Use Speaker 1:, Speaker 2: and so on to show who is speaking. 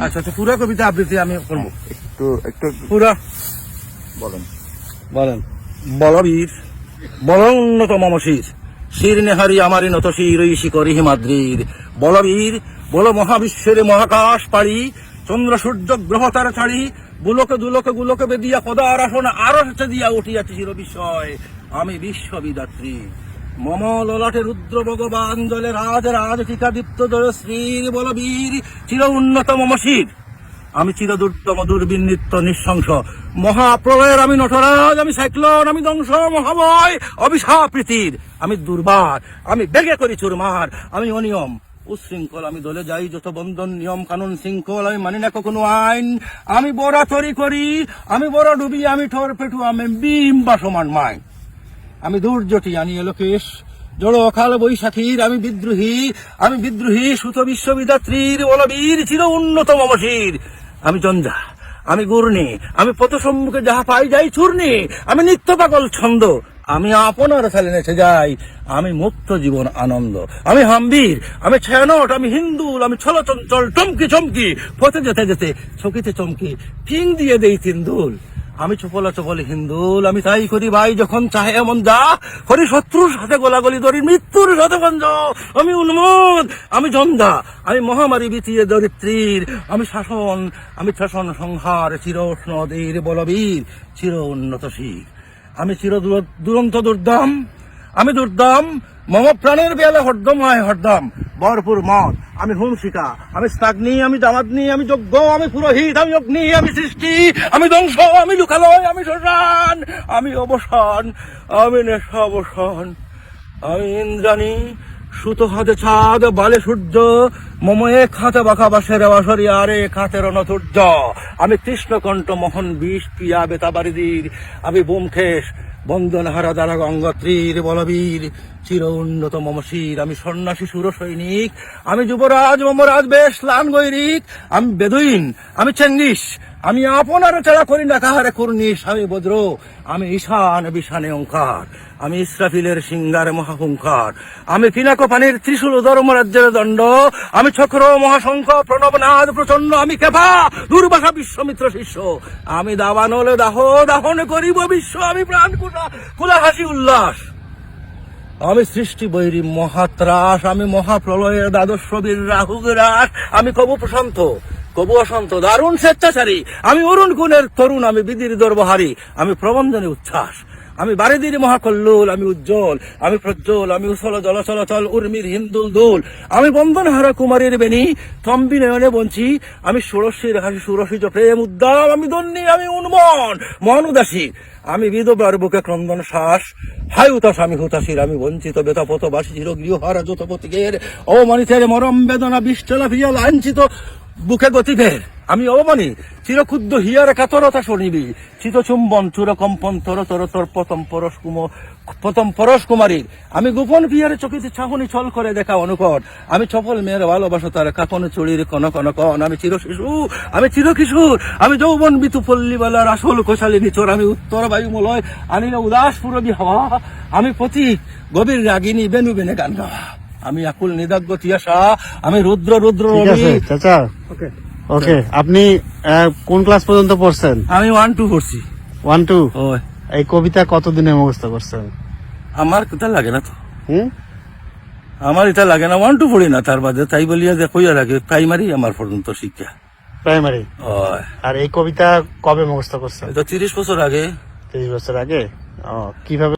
Speaker 1: আচ্ছা আচ্ছা পুরো কবিতা আবৃত্তি আমি করব।
Speaker 2: একটু একটু
Speaker 1: পুরো?
Speaker 2: বলেন।
Speaker 1: বলেন। বলবীর বল মম শির শির নেহারি আমারি নত শির ওই শিকরি হিমাদ্রির বলবীর বল মহাবিশ্বের মহাকাশ পাড়ি চন্দ্র সূর্য গ্রহ তারা ছাড়ি বুলোকে দুলোকে গুলোকে বেদিয়া পদার আসন আরও দিয়া উঠিয়াছি চির বিষয় আমি বিশ্ববিদাত্রী। মম ললাটে রুদ্র ভগবান জলে রাজ রাজ টিকা দীপ্ত জয় শ্রীর বলবীর, চির উন্নত মম শির। আমি চিরদুর্দম দুর্বিন নিত্য নিঃশংস। মহাপ্রলয়ের আমি নটরাজ, আমি সাইক্লোন, আমি ধ্বংস মহাবয় অভিশাপ প্রীতির। আমি দুর্বার, আমি বেগে করি চুরমার। আমি অনিয়ম, উশৃঙ্খল, আমি দলে যাই যত বন্ধন, নিয়ম, কানুন, শৃঙ্খল, আমি মানি না কখনো আইন। আমি বড় চরি করি, আমি বড় ডুবি, আমি ঠোর পেটু আমি বিম বা সমান মাই আমি দুর্যটি আনি লোকেশ জড় অকাল বৈশাখীর, আমি বিদ্রোহী আমি বিদ্রোহী সুত বিশ্ববিদাত্রীর বলবীর চির উন্নত মমশীর আমি জঞ্জা, আমি গুর্ণি আমি পথ সম্মুখে যাহা পাই যাই চূর্ণি আমি নিত্য পাগল ছন্দ, আমি আপনার ফেলে নেছে যাই, আমি মুক্ত জীবন আনন্দ, আমি হাম্বির, আমি ছায়ানট, আমি হিন্দুল, আমি ছল চঞ্চল টমকি চমকি, পথে যেতে যেতে চকিতে চমকি, ফিং দিয়ে দেই তিন্দুল আমি চপলা চপলে হিন্দুল, আমি তাই করি ভাই যখন চাহে এমন যা, করি শত্রুর সাথে গোলাগুলি ধরি, মৃত্যুর সাথে গঞ্জ। আমি উন্মোদ, আমি জন্দা, আমি মহামারী বিতিয়ে দরিদ্রীর, আমি শাসন আমি শাসন সংহার, চির নদীর বলবীর, চির উন্নত শির। আমি চির দূর- দুরন্ত দুর্দাম, আমি দুর্দাম, মম প্রাণের বেলা হরদম হয় হরদম, ভরপুর মত আমি হুমশিকা, আমি স্নাগ্নি আমি দামাগ্নি আমি যজ্ঞ আমি পুরোহিত, আমি অগ্নি, আমি সৃষ্টি, আমি ধ্বংস, আমি লুকালয়, আমি শ্মশান, আমি অবসান, আমি নেশা অবসান, আমি ইন্দ্রাণী সুত হাতে চাঁদ বালে সূর্য মম এক হাতে বাঁকা বাসের বাসরি আরে খাতে রণতুর্য আমি কৃষ্ণকণ্ঠ মোহন বিষ পিয়া বেতাবারিদির আমি বোমখেশ বন্দন হারা দ্বারা গঙ্গত্রীর বলবীর। চির উন্নত মমশির আমি সন্ন্যাসী সুর সৈনিক। আমি যুবরাজ, মমরাজ, বেশ লান গৈরিক। আমি বেদুইন, আমি চেঙ্গিস। আমি আপনার চারা করি না, কাহারে কুর্নিশ স্বামী বজ্র। আমি ঈশান বিশানে ওঙ্কার আমি ইসরাফিলের সিঙ্গারে মহাহুঙ্কার আমি পিনাক পানির ত্রিশূল ধর্ম রাজ্যের দণ্ড, আমি চক্র মহাশঙ্খ প্রণবনাথ প্রচণ্ড আমি কেফা দুর্বাসা বিশ্বমিত্র শিষ্য। আমি দাবানলে দাহ, দাহন করিব বিশ্ব, আমি প্রাণ কুলা কুলা হাসি উল্লাস। আমি সৃষ্টি বৈরী মহাত্রাস, আমি মহাপ্রলয়ের দ্বাদশ রাহু রাস, আমি কবু প্রশান্ত। কবু অসন্ত দারুণ স্বেচ্ছাচারী। আমি অরুণ গুণের তরুণ, আমি বিদির দর্বহারী। আমি প্রবঞ্জনে উচ্ছ্বাস। আমি বারিদির মহাকল্লোল, আমি উজ্জ্বল। আমি প্রজ্জ্বল, আমি উসল জল চলাচল উর্মির হিন্দুল দোল। আমি বন্দন হারা কুমারীর বেনি তম্বি নয়নে বঞ্চি। আমি ষোড়শীর হাসি সুরসিজ প্রেম, উদ্দাম। আমি দন্নি আমি উন্মন মন উদাসী আমি বিধবার বুকে ক্রন্দন শ্বাস। হাই উতাস আমি হুতাশির, আমি বঞ্চিত বেতাপত বাসী চির গৃহহারা যতপতিকের অমানিতের মরম বেদনা বিষ্টলা ফিয়া লাঞ্ছিত। বুকে গতিভের আমি অবমানি। চিরক্ষুদ্র হিয়ার কাতরতা শুনিবি। চিত চুম্বন চুর কম্পন তর তর তর পতম পরশ কুম প্রথম পরশ কুমারীর আমি গোপন পিয়ারে চকিতে চাহনি ছল করে দেখা অনুকট। আমি চপল মেয়ের ভালোবাসা তার কাপন চুরির কন কন কন। আমি চির শিশু, আমি চির কিশোর। আমি যৌবন বিতু পল্লীবালার আসল কোশালী নিচর। আমি উত্তর বায়ুমলয়, আনিল উদাস পুরবী হাওয়া। আমি প্রতি গভীর রাগিনী বেনু বেনে গান গাওয়া। আমি আকুল নিদাগ্য তিয়াসা আমি রুদ্র রুদ্র রবি।
Speaker 3: চাচা।
Speaker 1: ওকে
Speaker 3: ওকে আপনি কোন ক্লাস পর্যন্ত পড়ছেন?
Speaker 1: আমি ওয়ান টু পড়ছি।
Speaker 3: ওয়ান টু এই কবিতা কতদিনে মুখস্থ করছেন?
Speaker 1: আমার এটা লাগে না তো।
Speaker 3: হুম?
Speaker 1: আমার এটা লাগে না ওয়ান টু পড়ি না তার বাদে তাই বলিয়া যে কইয়া লাগে প্রাইমারি আমার পর্যন্ত শিক্ষা।
Speaker 3: প্রাইমারি
Speaker 1: ওই
Speaker 3: আর এই কবিতা কবে মুখস্থ করছেন?
Speaker 1: এটা তিরিশ বছর আগে।
Speaker 3: তিরিশ বছর আগে? ও কীভাবে